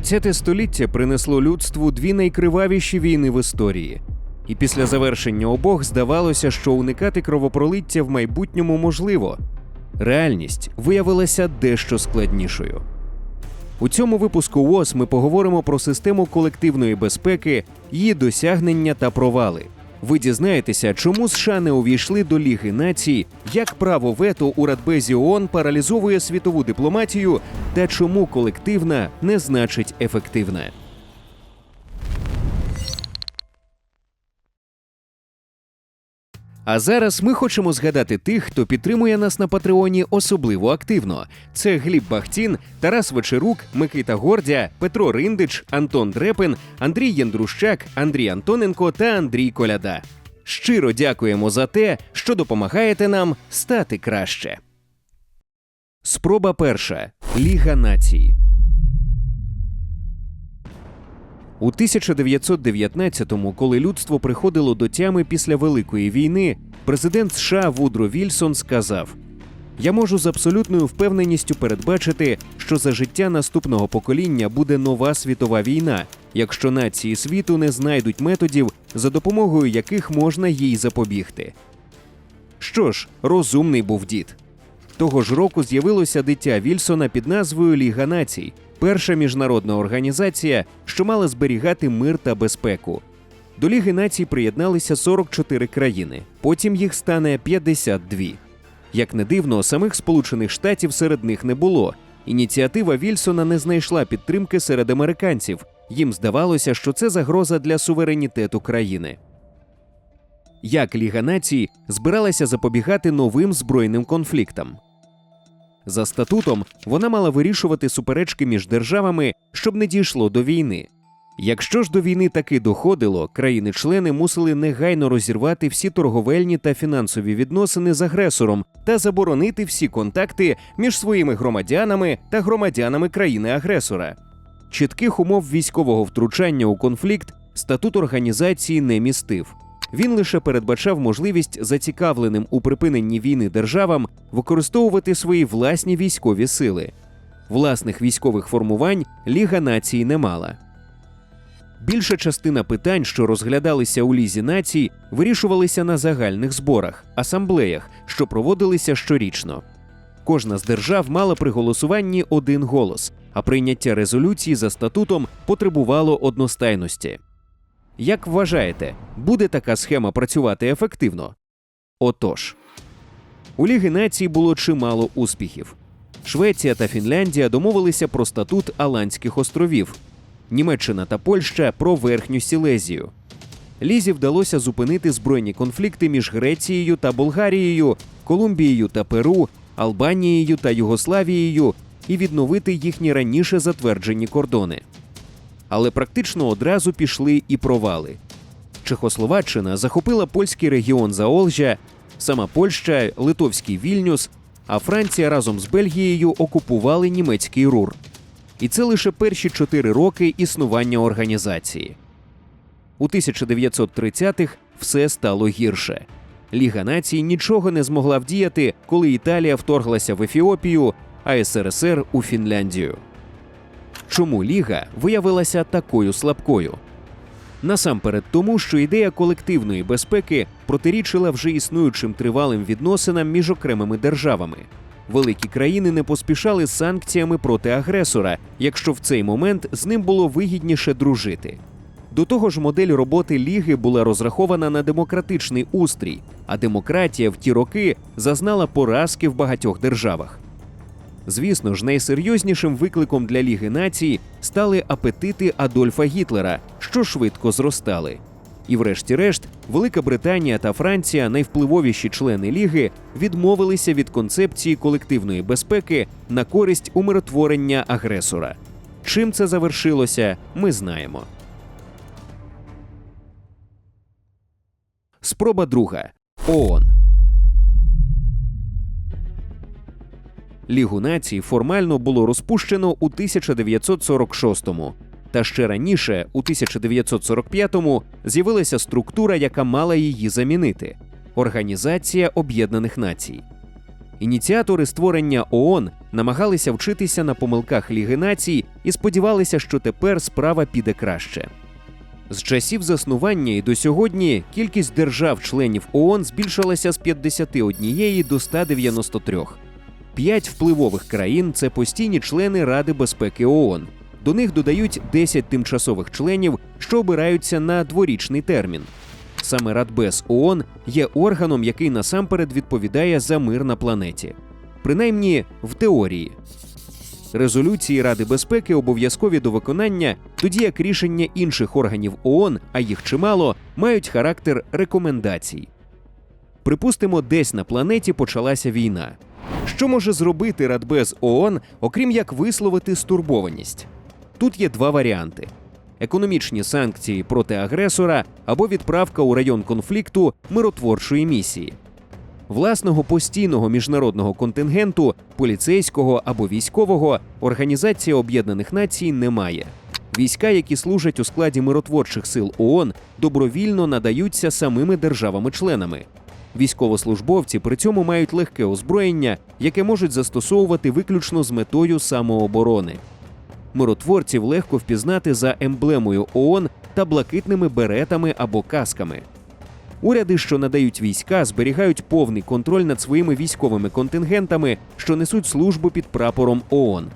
ХХ століття принесло людству дві найкривавіші війни в історії. І після завершення обох здавалося, що уникати кровопролиття в майбутньому можливо. Реальність виявилася дещо складнішою. У цьому випуску ООС ми поговоримо про систему колективної безпеки, її досягнення та провали. Ви дізнаєтеся, чому США не увійшли до Ліги націй, як право вето у Радбезі ООН паралізовує світову дипломатію та чому колективна не значить ефективна. А зараз ми хочемо згадати тих, хто підтримує нас на Патреоні особливо активно. Це Гліб Бахтін, Тарас Вечерук, Микита Гордя, Петро Риндич, Антон Дрепин, Андрій Яндрущак, Андрій Антоненко та Андрій Коляда. Щиро дякуємо за те, що допомагаєте нам стати краще. Спроба перша Ліга націй. У 1919-му, коли людство приходило до тями після Великої війни, президент США Вудро Вільсон сказав: Я можу з абсолютною впевненістю передбачити, що за життя наступного покоління буде нова світова війна, якщо нації світу не знайдуть методів, за допомогою яких можна їй запобігти. Що ж, розумний був дід. Того ж року з'явилося дитя Вільсона під назвою Ліга націй, перша міжнародна організація, що мала зберігати мир та безпеку. До Ліги націй приєдналися 44 країни, потім їх стане 52. Як не дивно, самих Сполучених Штатів серед них не було. Ініціатива Вільсона не знайшла підтримки серед американців. Їм здавалося, що це загроза для суверенітету країни. Як Ліга націй збиралася запобігати новим збройним конфліктам? За статутом вона мала вирішувати суперечки між державами, щоб не дійшло до війни. Якщо ж до війни таки доходило, країни-члени мусили негайно розірвати всі торговельні та фінансові відносини з агресором та заборонити всі контакти між своїми громадянами та громадянами країни-агресора. Чітких умов військового втручання у конфлікт статут організації не містив. Він лише передбачав можливість зацікавленим у припиненні війни державам використовувати свої власні військові сили. Власних військових формувань Ліга націй не мала. Більша частина питань, що розглядалися у Лізі націй, вирішувалися на загальних зборах, асамблеях, що проводилися щорічно. Кожна з держав мала при голосуванні один голос, а прийняття резолюції за статутом потребувало одностайності. Як вважаєте, буде така схема працювати ефективно? Отож, у Ліги націй було чимало успіхів. Швеція та Фінляндія домовилися про статут Аландських островів, Німеччина та Польща про верхню Сілезію. Лізі вдалося зупинити збройні конфлікти між Грецією та Болгарією, Колумбією та Перу, Албанією та Югославією і відновити їхні раніше затверджені кордони. Але практично одразу пішли і провали. Чехословаччина захопила польський регіон Заолжя, сама Польща, Литовський Вільнюс, а Франція разом з Бельгією окупували німецький рур. І це лише перші чотири роки існування організації. У 1930-х все стало гірше. Ліга націй нічого не змогла вдіяти, коли Італія вторглася в Ефіопію, а СРСР у Фінляндію. Чому Ліга виявилася такою слабкою? Насамперед тому, що ідея колективної безпеки протирічила вже існуючим тривалим відносинам між окремими державами. Великі країни не поспішали санкціями проти агресора, якщо в цей момент з ним було вигідніше дружити. До того ж, модель роботи Ліги була розрахована на демократичний устрій, а демократія в ті роки зазнала поразки в багатьох державах. Звісно ж, найсерйознішим викликом для Ліги націй стали апетити Адольфа Гітлера, що швидко зростали. І, врешті-решт, Велика Британія та Франція, найвпливовіші члени Ліги, відмовилися від концепції колективної безпеки на користь умиротворення агресора. Чим це завершилося, ми знаємо. Спроба друга ООН. Лігу націй формально було розпущено у 1946-му. Та ще раніше, у 1945-му, з'явилася структура, яка мала її замінити Організація Об'єднаних Націй. Ініціатори створення ООН намагалися вчитися на помилках Ліги націй і сподівалися, що тепер справа піде краще. З часів заснування і до сьогодні кількість держав-членів ООН збільшилася з 51 до 193. П'ять впливових країн це постійні члени Ради безпеки ООН. До них додають 10 тимчасових членів, що обираються на дворічний термін. Саме Радбез ООН є органом, який насамперед відповідає за мир на планеті, принаймні в теорії. Резолюції Ради безпеки обов'язкові до виконання, тоді як рішення інших органів ООН, а їх чимало, мають характер рекомендацій. Припустимо, десь на планеті почалася війна. Що може зробити Радбез ООН, окрім як висловити стурбованість? Тут є два варіанти: економічні санкції проти агресора або відправка у район конфлікту миротворчої місії. Власного постійного міжнародного контингенту, поліцейського або військового, Організація Об'єднаних Націй не має. Війська, які служать у складі миротворчих сил ООН, добровільно надаються самими державами-членами. Військовослужбовці при цьому мають легке озброєння, яке можуть застосовувати виключно з метою самооборони. Миротворців легко впізнати за емблемою ООН та блакитними беретами або касками. Уряди, що надають війська, зберігають повний контроль над своїми військовими контингентами, що несуть службу під прапором ООН.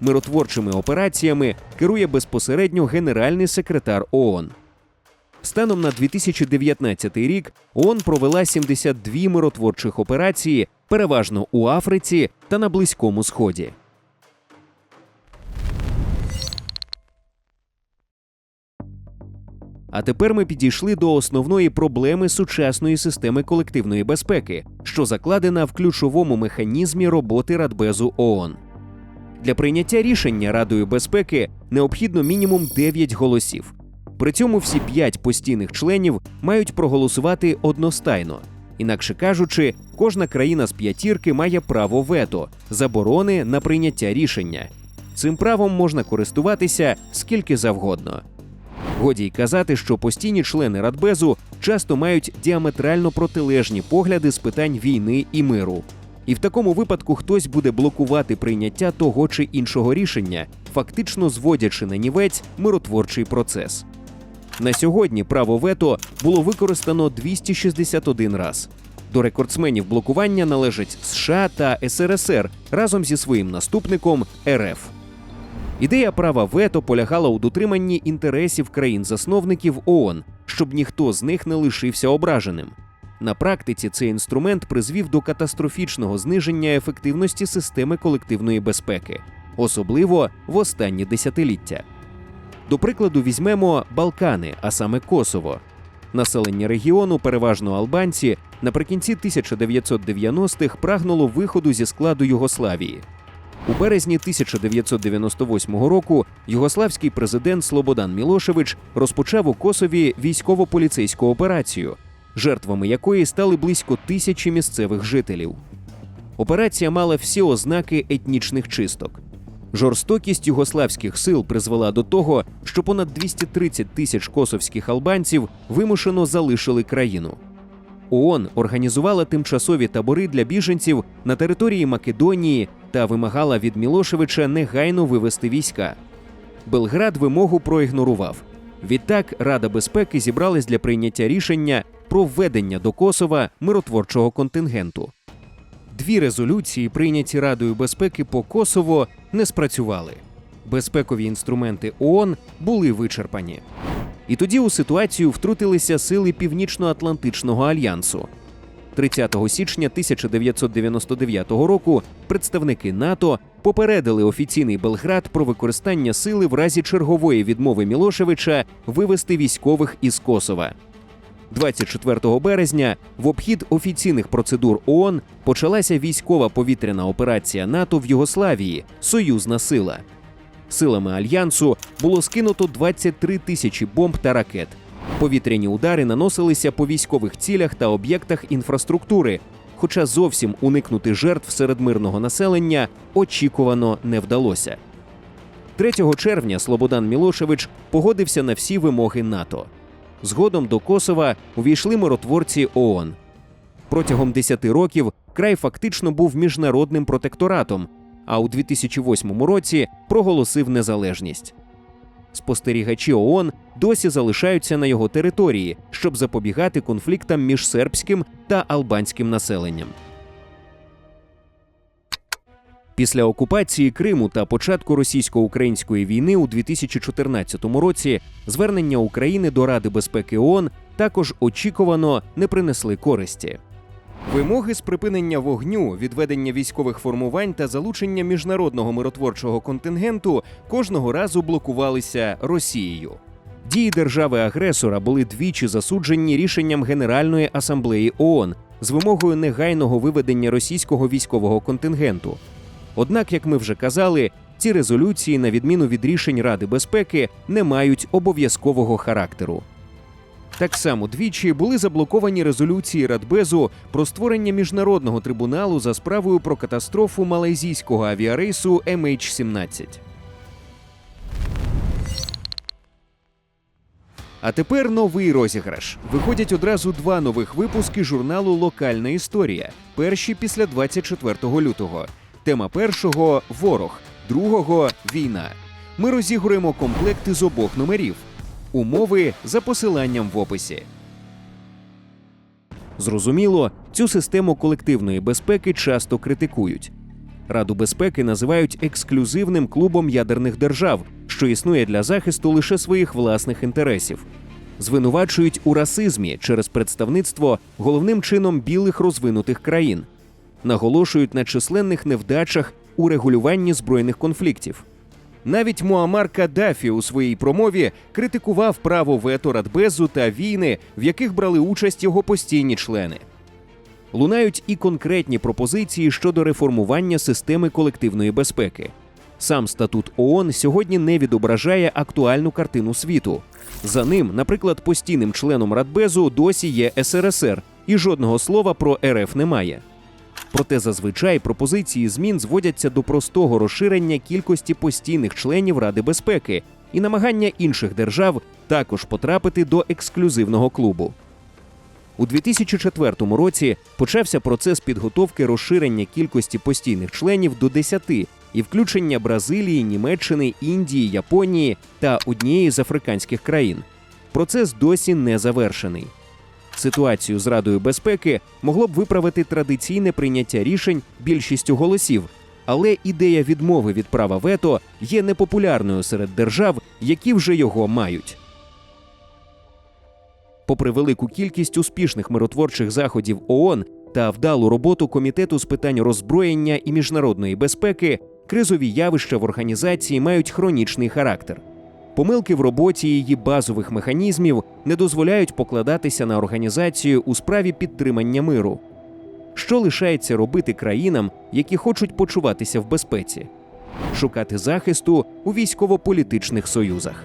Миротворчими операціями керує безпосередньо генеральний секретар ООН. Станом на 2019 рік ООН провела 72 миротворчих операції, переважно у Африці та на Близькому Сході. А тепер ми підійшли до основної проблеми сучасної системи колективної безпеки, що закладена в ключовому механізмі роботи Радбезу ООН. Для прийняття рішення Радою безпеки необхідно мінімум 9 голосів. При цьому всі 5 постійних членів мають проголосувати одностайно. Інакше кажучи, кожна країна з п'ятірки має право вето, заборони на прийняття рішення. Цим правом можна користуватися скільки завгодно. Годі й казати, що постійні члени Радбезу часто мають діаметрально протилежні погляди з питань війни і миру. І в такому випадку хтось буде блокувати прийняття того чи іншого рішення, фактично зводячи на нівець миротворчий процес. На сьогодні право вето було використано 261 раз. До рекордсменів блокування належать США та СРСР разом зі своїм наступником РФ. Ідея права вето полягала у дотриманні інтересів країн-засновників ООН, щоб ніхто з них не лишився ображеним. На практиці цей інструмент призвів до катастрофічного зниження ефективності системи колективної безпеки, особливо в останні десятиліття. До прикладу, візьмемо Балкани, а саме Косово. Населення регіону, переважно албанці, наприкінці 1990-х прагнуло виходу зі складу Югославії. У березні 1998 року югославський президент Слободан Мілошевич розпочав у Косові військово-поліцейську операцію, жертвами якої стали близько тисячі місцевих жителів. Операція мала всі ознаки етнічних чисток. Жорстокість югославських сил призвела до того, що понад 230 тисяч косовських албанців вимушено залишили країну. ООН організувала тимчасові табори для біженців на території Македонії та вимагала від Мілошевича негайно вивести війська. Белград вимогу проігнорував. Відтак Рада безпеки зібралась для прийняття рішення про введення до Косова миротворчого контингенту. Дві резолюції, прийняті Радою безпеки по Косово, не спрацювали. Безпекові інструменти ООН були вичерпані. І тоді у ситуацію втрутилися сили Північно-Атлантичного альянсу. 30 січня 1999 року представники НАТО попередили офіційний Белград про використання сили в разі чергової відмови Мілошевича вивести військових із Косова. 24 березня в обхід офіційних процедур ООН почалася військова повітряна операція НАТО в Югославії Союзна сила. Силами альянсу було скинуто 23 тисячі бомб та ракет. Повітряні удари наносилися по військових цілях та об'єктах інфраструктури, хоча зовсім уникнути жертв серед мирного населення очікувано не вдалося. 3 червня Слободан Мілошевич погодився на всі вимоги НАТО. Згодом до Косова увійшли миротворці ООН. Протягом 10 років край фактично був міжнародним протекторатом, а у 2008 році проголосив незалежність. Спостерігачі ООН досі залишаються на його території, щоб запобігати конфліктам між сербським та албанським населенням. Після окупації Криму та початку російсько-української війни у 2014 році звернення України до Ради безпеки ООН також очікувано не принесли користі. Вимоги з припинення вогню, відведення військових формувань та залучення міжнародного миротворчого контингенту кожного разу блокувалися Росією. Дії держави-агресора були двічі засуджені рішенням Генеральної асамблеї ООН з вимогою негайного виведення російського військового контингенту. Однак, як ми вже казали, ці резолюції, на відміну від рішень Ради безпеки, не мають обов'язкового характеру. Так само двічі були заблоковані резолюції Радбезу про створення міжнародного трибуналу за справою про катастрофу малайзійського авіарейсу MH17. А тепер новий розіграш. Виходять одразу два нових випуски журналу Локальна історія. Перші після 24 лютого. Тема першого ворог, другого війна. Ми розігруємо комплекти з обох номерів. Умови за посиланням в описі. Зрозуміло, цю систему колективної безпеки часто критикують. Раду безпеки називають ексклюзивним клубом ядерних держав, що існує для захисту лише своїх власних інтересів. Звинувачують у расизмі через представництво головним чином білих розвинутих країн, наголошують на численних невдачах у регулюванні збройних конфліктів. Навіть Муаммар Каддафі у своїй промові критикував право вето Радбезу та війни, в яких брали участь його постійні члени. Лунають і конкретні пропозиції щодо реформування системи колективної безпеки. Сам статут ООН сьогодні не відображає актуальну картину світу. За ним, наприклад, постійним членом Радбезу досі є СРСР, і жодного слова про РФ немає. Проте зазвичай пропозиції змін зводяться до простого розширення кількості постійних членів Ради безпеки і намагання інших держав також потрапити до ексклюзивного клубу. У 2004 році почався процес підготовки розширення кількості постійних членів до 10 і включення Бразилії, Німеччини, Індії, Японії та однієї з африканських країн. Процес досі не завершений. Ситуацію з Радою безпеки могло б виправити традиційне прийняття рішень більшістю голосів, але ідея відмови від права вето є непопулярною серед держав, які вже його мають. Попри велику кількість успішних миротворчих заходів ООН та вдалу роботу комітету з питань роззброєння і міжнародної безпеки, кризові явища в організації мають хронічний характер. Помилки в роботі її базових механізмів не дозволяють покладатися на організацію у справі підтримання миру. Що лишається робити країнам, які хочуть почуватися в безпеці, шукати захисту у військово-політичних союзах.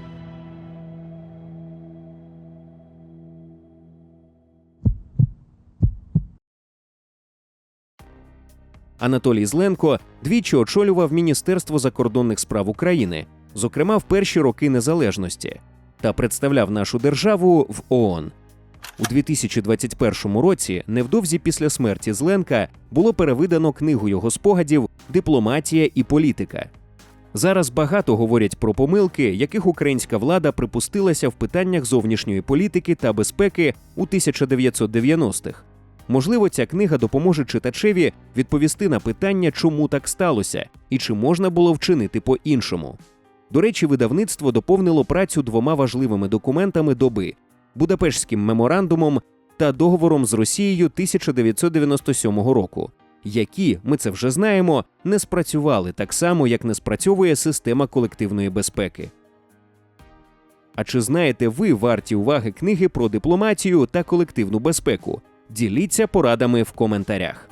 Анатолій Зленко двічі очолював Міністерство закордонних справ України, зокрема в перші роки незалежності, та представляв нашу державу в ООН. У 2021 році, невдовзі після смерті Зленка, було перевидано книгу його спогадів Дипломатія і політика. Зараз багато говорять про помилки, яких українська влада припустилася в питаннях зовнішньої політики та безпеки у 1990-х. Можливо, ця книга допоможе читачеві відповісти на питання, чому так сталося, і чи можна було вчинити по-іншому. До речі, видавництво доповнило працю двома важливими документами доби Будапештським меморандумом та договором з Росією 1997 року, які, ми це вже знаємо, не спрацювали так само, як не спрацьовує система колективної безпеки. А чи знаєте ви варті уваги книги про дипломатію та колективну безпеку? Діліться порадами в коментарях.